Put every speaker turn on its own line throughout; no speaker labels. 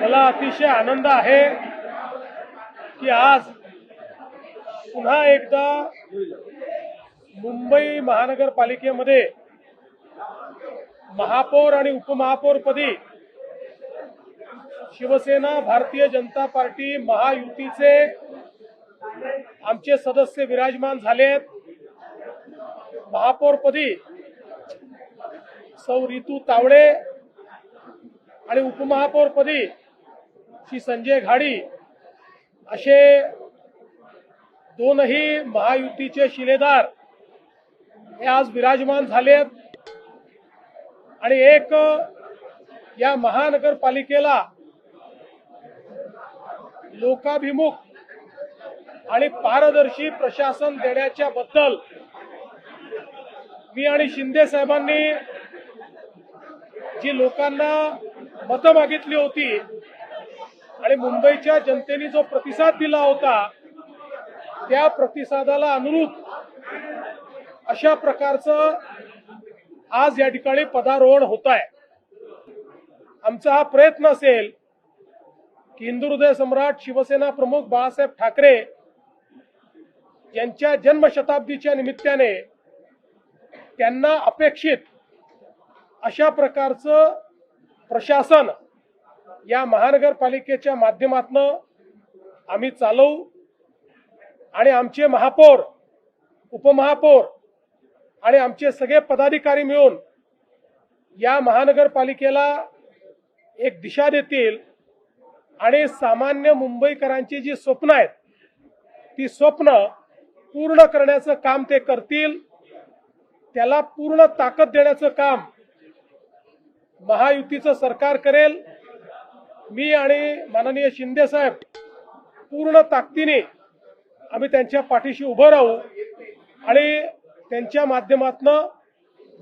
मला अतिशय आनंद आहे की आज पुन्हा एकदा मुंबई महानगरपालिकेमध्ये महापौर आणि उपमहापौरपदी शिवसेना भारतीय जनता पार्टी महायुतीचे आमचे सदस्य विराजमान झालेत महापौरपदी सौ रितू तावडे आणि उपमहापौरपदी श्री संजय घाडी असे दोनही महायुतीचे शिलेदार हे आज विराजमान झालेत. आणि एक या महानगरपालिकेला लोकाभिमुख आणि पारदर्शी प्रशासन देण्याच्या बद्दल मी आणि शिंदे साहेबांनी जी लोकांना मतं मागितली होती आणि मुंबईच्या जनतेने जो प्रतिसाद दिला होता त्या प्रतिसादाला अनुरूप अशा प्रकारचं आज या ठिकाणी पदारोहण होत आहे आमचा हा प्रयत्न असेल की हिंदू हृदय सम्राट शिवसेना प्रमुख बाळासाहेब ठाकरे यांच्या जन्मशताब्दीच्या निमित्ताने त्यांना अपेक्षित अशा प्रकारचं प्रशासन या महानगरपालिकेच्या माध्यमातनं आम्ही चालवू आणि आमचे महापौर उपमहापौर आणि आमचे सगळे पदाधिकारी मिळून या महानगरपालिकेला एक दिशा देतील आणि सामान्य मुंबईकरांची जी स्वप्न आहेत ती स्वप्न पूर्ण करण्याचं काम ते करतील. त्याला पूर्ण ताकद देण्याचं काम महायुतीचं सरकार करेल. मी आणि माननीय शिंदे साहेब पूर्ण ताकदीने आम्ही त्यांच्या पाठीशी उभं राहू आणि त्यांच्या माध्यमातनं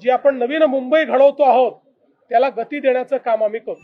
जी आपण नवीन मुंबई घडवतो आहोत त्याला गती देण्याचं काम आम्ही करू.